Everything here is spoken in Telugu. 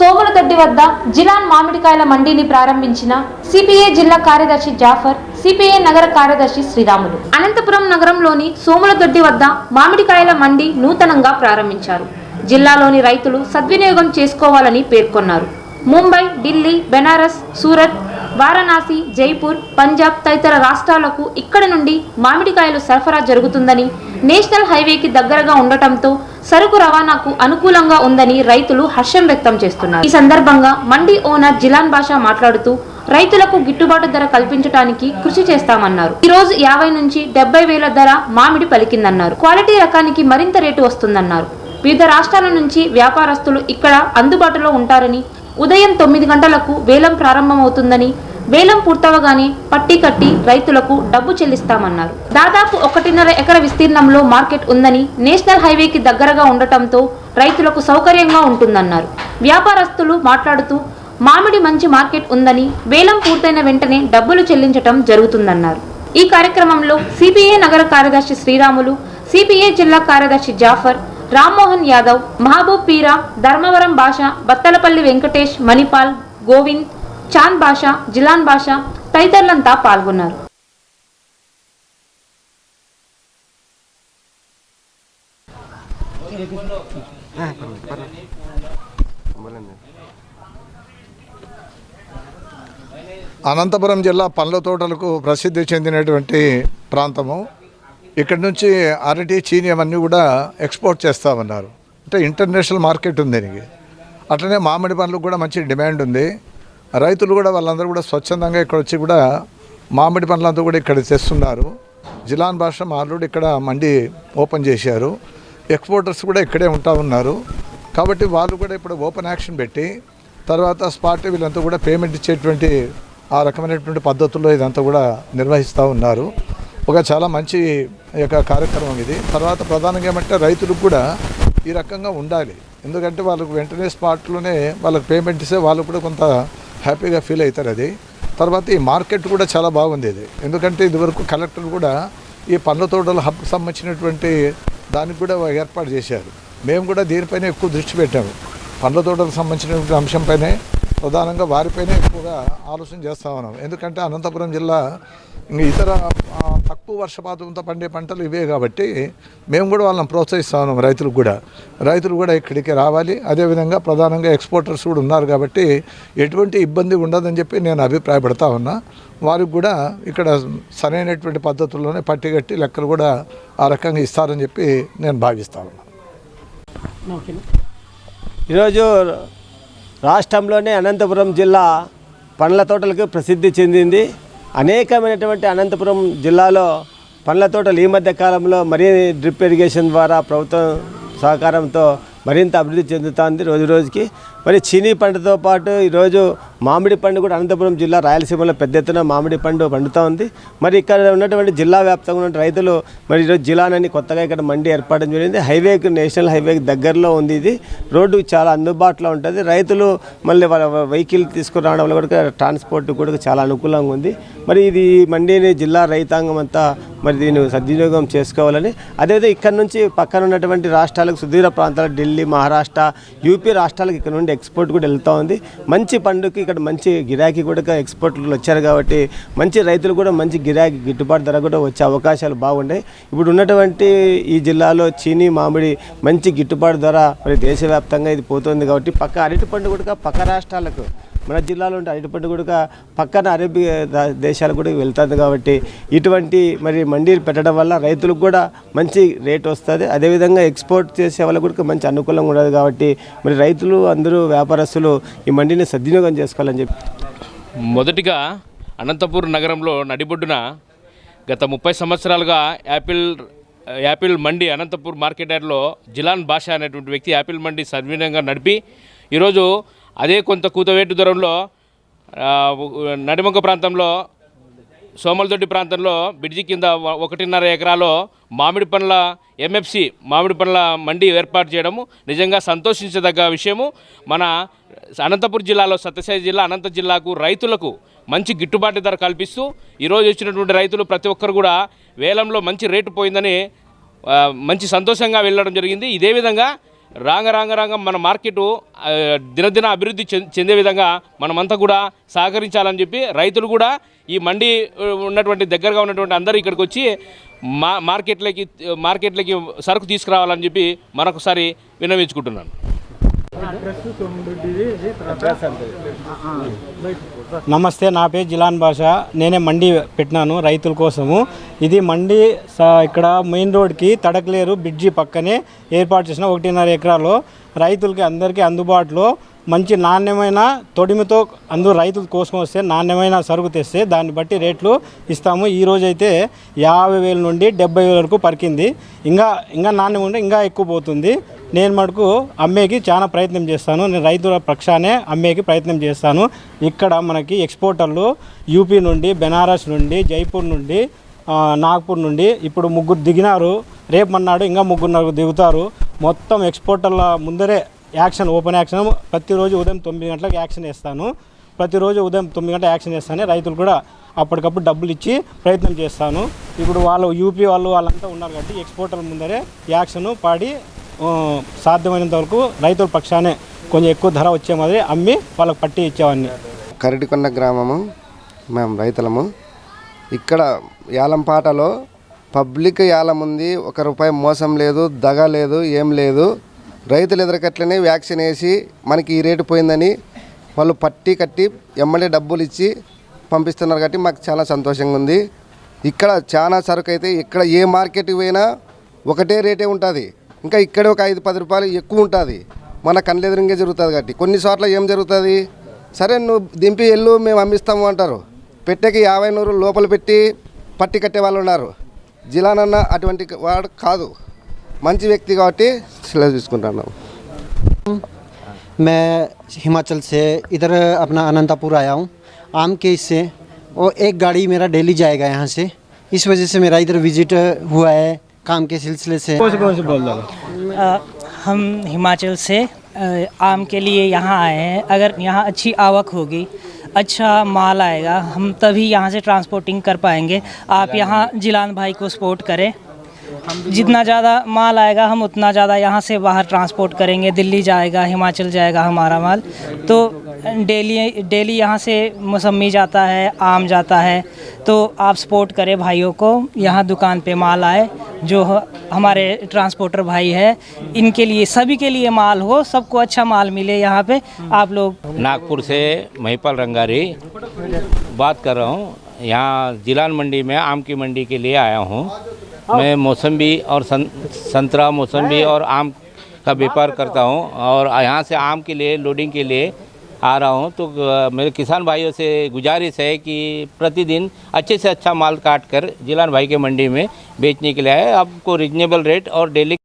సోములదొడ్డి వద్ద జిలాన్ మామిడికాయల మండిని ప్రారంభించిన సిపిఐ జిల్లా కార్యదర్శి జాఫర్ సిపిఐ నగర కార్యదర్శి శ్రీరాములు. అనంతపురం నగరంలోని సోములదొడ్డి వద్ద మామిడికాయల మండి నూతనంగా ప్రారంభించారు. జిల్లాలోని రైతులు సద్వినియోగం చేసుకోవాలని పేర్కొన్నారు. ముంబై ఢిల్లీ బెనారస్ సూరత్ వారణాసి జైపూర్ పంజాబ్ తదితర రాష్ట్రాలకు ఇక్కడ నుండి మామిడికాయలు సరఫరా జరుగుతుందని నేషనల్ హైవేకి దగ్గరగా ఉండటంతో సరుకు రవాణాకు అనుకూలంగా ఉందని రైతులు హర్షం వ్యక్తం చేస్తున్నారు. ఈ సందర్భంగా మండి ఓనర్ జిలాన్ బాషా మాట్లాడుతూ రైతులకు గిట్టుబాటు ధర కల్పించడానికి కృషి చేస్తామన్నారు. ఈ రోజు యాభై నుంచి డెబ్బై వేల ధర మామిడి పలికిందన్నారు. క్వాలిటీ రకానికి మరింత రేటు వస్తుందన్నారు. వివిధ రాష్ట్రాల నుంచి వ్యాపారస్తులు ఇక్కడ అందుబాటులో ఉంటారని ఉదయం తొమ్మిది గంటలకు వేలం ప్రారంభమవుతుందని వేలం పూర్తవగానే పట్టి కట్టి రైతులకు డబ్బు చెల్లిస్తామన్నారు. దాదాపు ఒకటిన్నర ఎకర విస్తీర్ణంలో మార్కెట్ ఉందని నేషనల్ హైవేకి దగ్గరగా ఉండటంతో రైతులకు సౌకర్యంగా ఉంటుందన్నారు. వ్యాపారస్తులు మాట్లాడుతూ మామిడి మంచి మార్కెట్ ఉందని వేలం పూర్తయిన వెంటనే డబ్బులు చెల్లించటం జరుగుతుందన్నారు. ఈ కార్యక్రమంలో సిపిఐ నగర కార్యదర్శి శ్రీరాములు సిపిఐ జిల్లా కార్యదర్శి జాఫర్ రామ్మోహన్ యాదవ్ మహబూబ్ పీరా ధర్మవరం భాష బత్తలపల్లి వెంకటేష్ మణిపాల్ గోవింద్ చాంద్ భాష జిలాన్ భాష తదితరులంతా పాల్గొన్నారు. అనంతపురం జిల్లా పండ్ల తోటలకు ప్రసిద్ధి చెందినటువంటి ప్రాంతము. ఇక్కడి నుంచి అరటి చీని అవన్నీ కూడా ఎక్స్పోర్ట్ చేస్తామన్నారు. అంటే ఇంటర్నేషనల్ మార్కెట్ ఉంది దీనికి. అట్లనే మామిడి పండ్లకు కూడా మంచి డిమాండ్ ఉంది. రైతులు కూడా వాళ్ళందరూ కూడా స్వచ్ఛందంగా ఇక్కడ వచ్చి కూడా మామిడి పండ్లంతా కూడా ఇక్కడ తెస్తున్నారు. జిలాన్ భాష ఆల్రెడీ ఇక్కడ మండి ఓపెన్ చేశారు. ఎక్స్పోర్టర్స్ కూడా ఇక్కడే ఉంటా ఉన్నారు. కాబట్టి వాళ్ళు కూడా ఇప్పుడు ఓపెన్ యాక్షన్ పెట్టి తర్వాత స్పాట్ వీళ్ళంతా కూడా పేమెంట్ ఇచ్చేటువంటి ఆ రకమైనటువంటి పద్ధతుల్లో ఇదంతా కూడా నిర్వహిస్తూ ఉన్నారు. ఒక చాలా మంచి యొక్క కార్యక్రమం ఇది. తర్వాత ప్రధానంగా ఏమంటే రైతులకు కూడా ఈ రకంగా ఉండాలి. ఎందుకంటే వాళ్ళకు వెంటనే స్పాట్లోనే వాళ్ళకి పేమెంట్ ఇస్తే వాళ్ళు కూడా కొంత హ్యాపీగా ఫీల్ అవుతారు అది. తర్వాత ఈ మార్కెట్ కూడా చాలా బాగుంది ఇది. ఎందుకంటే ఇదివరకు కలెక్టర్ కూడా ఈ పండ్ల తోటల హబ్కు సంబంధించినటువంటి దానికి కూడా ఏర్పాటు చేశారు. మేము కూడా దీనిపైన ఎక్కువ దృష్టి పెట్టాము. పండ్ల తోటలకు సంబంధించినటువంటి అంశంపైనే ప్రధానంగా వారిపైనే ఎక్కువగా ఆలోచన చేస్తా ఉన్నాం. ఎందుకంటే అనంతపురం జిల్లా ఇంక ఇతర తక్కువ వర్షపాతంతో పండే పంటలు ఇవే కాబట్టి మేము కూడా వాళ్ళని ప్రోత్సహిస్తా ఉన్నాం రైతులకు కూడా. రైతులు కూడా ఇక్కడికి రావాలి. అదేవిధంగా ప్రధానంగా ఎక్స్పోర్టర్స్ కూడా ఉన్నారు కాబట్టి ఎటువంటి ఇబ్బంది ఉండదని చెప్పి నేను అభిప్రాయపడతా ఉన్నా. వారికి కూడా ఇక్కడ సరైనటువంటి పద్ధతుల్లోనే పట్టిగట్టి లెక్కలు కూడా ఆ రకంగా ఇస్తారని చెప్పి నేను భావిస్తా ఉన్నా. ఈరోజు రాష్ట్రంలోనే అనంతపురం జిల్లా పండ్ల తోటలకు ప్రసిద్ధి చెందింది. అనేకమైనటువంటి అనంతపురం జిల్లాలో పండ్ల తోటలు ఈ మధ్య కాలంలో మరీ డ్రిప్ ఇరిగేషన్ ద్వారా ప్రభుత్వం సహకారంతో మరింత అభివృద్ధి చెందుతోంది. రోజు రోజుకి మరి చీనీ పండుతో పాటు ఈరోజు మామిడి పండు కూడా అనంతపురం జిల్లా రాయలసీమలో పెద్ద ఎత్తున మామిడి పండు పండుతూ ఉంది. మరి ఇక్కడ ఉన్నటువంటి జిల్లా వ్యాప్తంగా ఉన్న రైతులు మరి ఈరోజు జిల్లానని కొత్తగా ఇక్కడ మండి ఏర్పడడం జరిగింది. హైవేకి నేషనల్ హైవేకి దగ్గరలో ఉంది ఇది. రోడ్డు చాలా అందుబాటులో ఉంటుంది. రైతులు మళ్ళీ వాళ్ళ వెహికల్ తీసుకురావడం వల్ల కూడా ట్రాన్స్పోర్ట్ కూడా చాలా అనుకూలంగా ఉంది. మరి ఇది మండిని జిల్లా రైతాంగం అంతా మరి దీన్ని సద్వినియోగం చేసుకోవాలని. అదేవిధంగా ఇక్కడ నుంచి పక్కన ఉన్నటువంటి రాష్ట్రాలకు సుదూర ప్రాంతాలు ఢిల్లీ మహారాష్ట్ర యూపీ రాష్ట్రాలకు ఇక్కడ నుండి ఎక్స్పోర్ట్ కూడా వెళ్తూ ఉంది. మంచి పండుగకి ఇక్కడ మంచి గిరాకీ కూడా ఎక్స్పోర్ట్లు వచ్చారు కాబట్టి మంచి రైతులు కూడా మంచి గిరాకీ గిట్టుబాటు ధర కూడా వచ్చే అవకాశాలు బాగున్నాయి. ఇప్పుడు ఉన్నటువంటి ఈ జిల్లాలో చీనీ మామిడి మంచి గిట్టుబాటు ధర మరి దేశవ్యాప్తంగా ఇది పోతుంది కాబట్టి పక్క అరటి పండు కూడా పక్క రాష్ట్రాలకు మన జిల్లాలో ఉంటే అటుపట్టు కూడా పక్కన అరేబియా దా- దేశాలకు కూడా వెళ్తుంది కాబట్టి ఇటువంటి మరి మండీలు పెట్టడం వల్ల రైతులకు కూడా మంచి రేట్ వస్తుంది. అదేవిధంగా ఎక్స్పోర్ట్ చేసే వాళ్ళకు కూడా మంచి అనుకూలంగా ఉండదు కాబట్టి మరి రైతులు అందరూ వ్యాపారస్తులు ఈ మండిని సద్వినియోగం చేసుకోవాలని చెప్పి మొదటిగా అనంతపూర్ నగరంలో నడిబొడ్డున గత ముప్పై సంవత్సరాలుగా apple apple mandi Anantapur market యార్డ్లో జిలాన్ భాష అనేటువంటి వ్యక్తి యాపిల్ మండి సద్వినియోగంగా నడిపి ఈరోజు అదే కొంత కూతవేటు దూరంలో ఆ, ప్రాంతంలో సోమలదొడ్డి ప్రాంతంలో బ్రిడ్జి కింద ఒకటిన్నర ఎకరాలో మామిడి పండ్ల ఎంఎఫ్సి మామిడి పండ్ల మండి ఏర్పాటు చేయడము నిజంగా సంతోషించదగ్గ విషయము. మన అనంతపురం జిల్లాలో సత్యసాయి జిల్లా అనంత జిల్లాకు రైతులకు మంచి గిట్టుబాటు ధర కల్పిస్తూ ఈరోజు వచ్చినటువంటి రైతులు ప్రతి ఒక్కరు కూడా వేలంలో మంచి రేటు పోయిందని మంచి సంతోషంగా వెళ్ళడం జరిగింది. ఇదే విధంగా రాంగ రాంగ రాంగ మన మార్కెట్ దినదిన అభివృద్ధి చెందే విధంగా మనమంతా కూడా సహకరించాలని చెప్పి రైతులు కూడా ఈ మండి ఉన్నటువంటి దగ్గరగా ఉన్నటువంటి అందరూ ఇక్కడికి వచ్చి మా మార్కెట్లకి మార్కెట్లకి సరుకు తీసుకురావాలని చెప్పి మరొకసారి విన్నవించుకుంటున్నాను. నమస్తే నా పేరు జిలాన్ భాష నేనే మండి పెట్టినాను రైతుల కోసము. ఇది మండి స- ఇక్కడ మెయిన్ రోడ్కి తడకలేరు బ్రిడ్జి పక్కనే ఏర్పాటు చేసిన ఒకటిన్నర ఎకరాలో. రైతులకి అందరికీ అందుబాటులో. మంచి నాణ్యమైన తొడిమితో అందరూ రైతులు కోసుకొని వస్తే నాణ్యమైన సరుకు తెస్తే దాన్ని బట్టి రేట్లు ఇస్తాము. ఈరోజు అయితే యాభై వేల నుండి డెబ్బై వేల వరకు పరికింది. ఇంకా ఇంకా నాణ్యం ఉంటే ఇంకా ఎక్కువ పోతుంది. నేను మటుకు అమ్మేకి చాలా ప్రయత్నం చేస్తాను. నేను రైతుల పక్షానే అమ్మేకి ప్రయత్నం చేస్తాను. ఇక్కడ మనకి ఎక్స్పోర్టర్లు యూపీ నుండి బెనారస్ నుండి జైపూర్ నుండి నాగ్పూర్ నుండి ఇప్పుడు ముగ్గురు దిగినారు. రేపు మన్నాడు ఇంకా ముగ్గురు దిగుతారు. మొత్తం ఎక్స్పోర్టర్ల ముందరే యాక్షన్ ఓపెన్ యాక్షన్. ప్రతిరోజు ఉదయం తొమ్మిది గంటలకు యాక్షన్ వేస్తాను. ప్రతిరోజు ఉదయం తొమ్మిది గంటల యాక్షన్ చేస్తాను రైతులు కూడా అప్పటికప్పుడు డబ్బులు ఇచ్చి ప్రయత్నం చేస్తాను. ఇప్పుడు వాళ్ళు యూపీ వాళ్ళు వాళ్ళంతా ఉన్నారు కాబట్టి ఎక్స్పోర్టర్ల ముందరే యాక్షన్ పాడి సాధ్యమైనంత వరకు రైతుల పక్షానే కొంచెం ఎక్కువ ధర వచ్చే మాదిరి అమ్మి వాళ్ళకి పట్టి ఇచ్చేవాడిని. కరటికొండ గ్రామము. మేము రైతులము. ఇక్కడ యాలంపాటలో పబ్లిక్ యాలం ఉంది. ఒక రూపాయి మోసం లేదు దగ లేదు ఏం లేదు. రైతులు ఎదురకట్లనే వ్యాక్సిన్ వేసి మనకి ఈ రేటు పోయిందని వాళ్ళు పట్టి కట్టి ఎమ్మెల్యే డబ్బులు ఇచ్చి పంపిస్తున్నారు కాబట్టి మాకు చాలా సంతోషంగా ఉంది. ఇక్కడ చాలా సరుకు అయితే ఇక్కడ ఏ మార్కెట్కి పోయినా ఒకటే రేటే ఉంటుంది. ఇంకా ఇక్కడ ఒక ఐదు పది రూపాయలు ఎక్కువ ఉంటుంది. మన కళ్ళెదురుగా జరుగుతుంది కాబట్టి. కొన్ని చోట్ల ఏం జరుగుతుంది? సరే నువ్వు దింపి ఎల్లు మేము అమ్మిస్తాము అంటారు. పెట్టేకి యాభై నూరు లోపల పెట్టి పట్టి కట్టే వాళ్ళు ఉన్నారు. జిలానన్న అటువంటి వాడు కాదు. మంచి వ్యక్తి కాబట్టి సెలవు తీసుకుంటున్నాం मैं हिमाचल से इधर अपना अनंतापुर आया हूँ आम के इससे और एक गाड़ी मेरा डेली जाएगा यहाँ से इस वजह से मेरा इधर विजिट हुआ है काम के सिलसिले से अ, हम हिमाचल से अ, आम के लिए यहाँ आए हैं अगर यहाँ अच्छी आवक होगी अच्छा माल आएगा हम तभी यहाँ से ट्रांसपोर्टिंग कर पाएंगे आप यहाँ जिलान भाई को सपोर्ट करें जितना ज़्यादा माल आएगा हम उतना ज़्यादा यहाँ से बाहर ट्रांसपोर्ट करेंगे। दिल्ली जाएगा हिमाचल जाएगा हमारा माल। तो डेली डेली यहाँ से मौसमी जाता है आम जाता है। तो आप सपोर्ट करें भाइयों को यहाँ दुकान पे माल आए जो हमारे ट्रांसपोर्टर भाई है इनके लिए सभी के लिए माल हो सबको अच्छा माल मिले यहाँ पे। आप लोग नागपुर से महिपाल रंगारी बात कर रहा हूँ। यहाँ जिलान मंडी में आम की मंडी के लिए आया हूँ। मैं मौसम्बी और सं, संतरा मौसम्बी और आम का व्यापार करता हूँ और यहाँ से आम के लिए लोडिंग के लिए आ रहा हूँ। तो मेरे किसान भाइयों से गुजारिश है कि प्रतिदिन अच्छे से अच्छा माल काट कर जिलान भाई के मंडी में बेचने के लिए आए। आपको रिजनेबल रेट और डेली